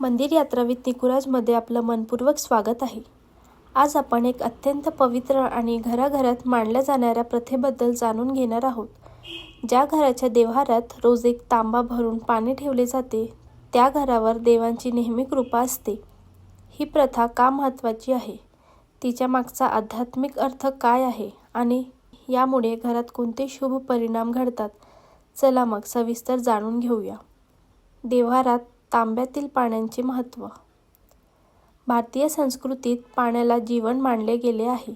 मंदिर यात्रा विथ निकुराजमध्ये आपलं मनपूर्वक स्वागत आहे. आज आपण एक अत्यंत पवित्र आणि घराघरात मांडल्या जाणाऱ्या प्रथेबद्दल जाणून घेणार आहोत. ज्या घराच्या देव्हारात रोज एक तांबा भरून पाणी ठेवले जाते त्या घरावर देवांची नेहमी कृपा असते. ही प्रथा का महत्त्वाची आहे? तिच्या मागचा आध्यात्मिक अर्थ काय आहे? आणि यामुळे घरात कोणते शुभ परिणाम घडतात? चला मग सविस्तर जाणून घेऊया. देव्हारात तांब्यातील पाण्याचे महत्त्व. भारतीय संस्कृतीत पाण्याला जीवन मानले गेले आहे.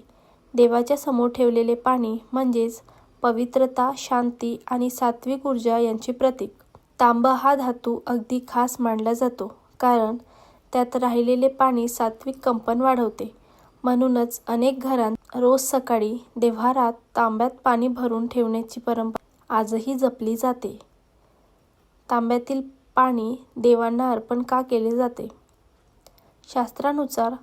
देवाच्या समोर ठेवलेले पाणी म्हणजेच पवित्रता शांती आणि सात्विक ऊर्जा यांचे प्रतीक. तांबा हा धातू अगदी खास मानला जातो कारण त्यात राहिलेले पाणी सात्विक कंपन वाढवते. म्हणूनच अनेक घरांत रोज सकाळी देव्हारात तांब्यात पाणी भरून ठेवण्याची परंपरा आजही जपली जाते. तांब्यातील पाणी देवांना अर्पण का केले जाते? शास्त्रानुसार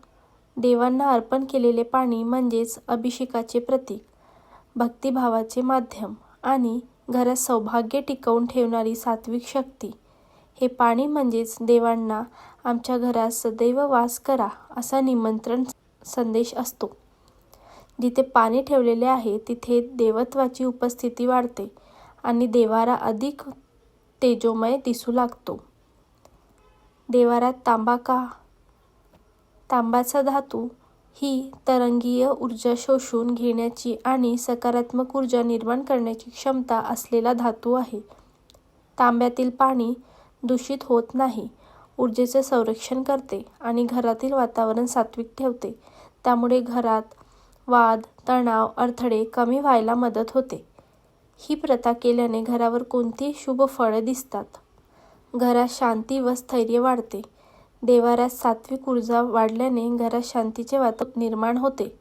देवांना अर्पण केलेले पाणी म्हणजेच अभिषेकाचे प्रतीक भक्तिभावाचे माध्यम आणि घरात सौभाग्य टिकवून ठेवणारी सात्विक शक्ती. हे पाणी म्हणजेच देवांना आमच्या घरात सदैव वास करा असा निमंत्रण संदेश असतो. जिथे पाणी ठेवलेले आहे तिथे देवत्वाची उपस्थिती वाढते आणि देवाला अधिक तेजोमय दिसू लागतो. देवारात तांबा का? तांब्याचा धातू ही तरंगीय ऊर्जा शोषून घेण्याची आणि सकारात्मक ऊर्जा निर्माण करण्याची क्षमता असलेला धातू आहे. तांब्यातील पाणी दूषित होत नाही ऊर्जेचे संरक्षण करते आणि घरातील वातावरण सात्विक ठेवते. त्यामुळे घरात वाद तणाव अडथळे कमी व्हायला मदत होते. ही प्रथा केल्याने घरावर कोणती शुभ फळं दिसतात? घरात शांती व स्थैर्य वाढते. देवाऱ्यात सात्विक ऊर्जा वाढल्याने घरात शांतीचे वातावरण निर्माण होते.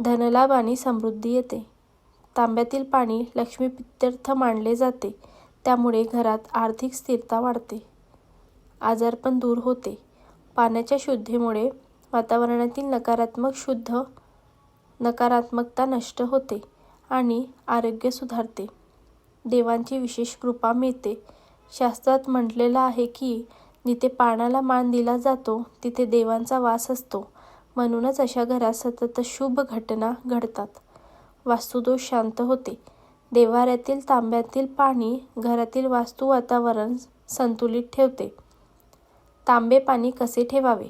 धनलाभ आणि समृद्धी येते. तांब्यातील पाणी लक्ष्मीपित्यर्थ मानले जाते. त्यामुळे घरात आर्थिक स्थिरता वाढते. आजारपण दूर होते. पाण्याच्या शुद्धीमुळे वातावरणातील नकारात्मक शुद्ध नकारात्मकता नष्ट होते. आणि आरोग्य सुधारते. देवांची विशेष कृपा मिळते. शास्त्रात म्हटलेलं आहे की जिथे पाण्याला मान दिला जातो तिथे देवांचा वास असतो. म्हणूनच अशा घरात सतत शुभ घटना घडतात. वास्तुदोष शांत होते. देवाऱ्यातील तांब्यातील पाणी घरातील वास्तू वातावरण संतुलित ठेवते. तांबे पाणी कसे ठेवावे?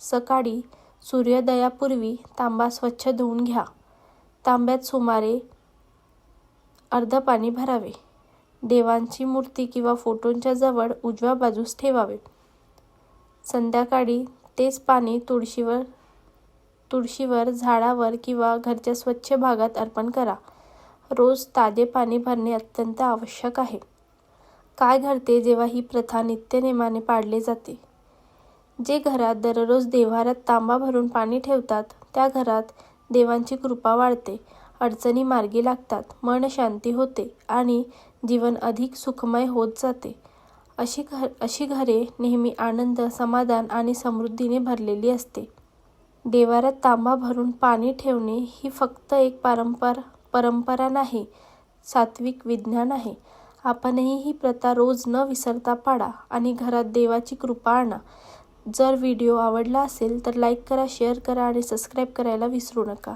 सकाळी सूर्योदयापूर्वी तांबा स्वच्छ धुवून घ्या. तांब्यात सुमारे अर्ध पाणी भरावे. देवांची मूर्ती किंवा फोटोंच्या जवळ उजव्या बाजूस ठेवावे. संध्याकाळी तेच पाणी तुळशीवर तुळशीवर झाडावर किंवा घरच्या स्वच्छ भागात अर्पण करा. रोज ताजे पाणी भरणे अत्यंत आवश्यक आहे. काय घडते जेव्हा ही प्रथा नित्यनेमाने पाळली जाते? जे घरात दररोज देव्हाऱ्यात तांबा भरून पाणी ठेवतात त्या घरात देवांची कृपा वाढते. अडचणी मार्गी लागतात. मन शांती होते आणि जीवन अधिक सुखमय होत जाते. अशी घर अशी घरे नेहमी आनंद समाधान आणि समृद्धीने भरलेली असते. देवारात तांबा भरून पाणी ठेवणे ही फक्त एक पारंपर परंपरा नाही सात्विक विज्ञान आहे. आपणही ही प्रथा रोज न विसरता पाडा आणि घरात देवाची कृपा आणा. जर व्हिडिओ आवडला असेल तर लाईक करा शेअर करा आणि सबस्क्राईब करायला विसरू नका.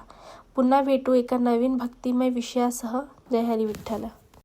पुन्हा भेटू एका नवीन भक्तिमय विषयासह. जय हरी विठ्ठला.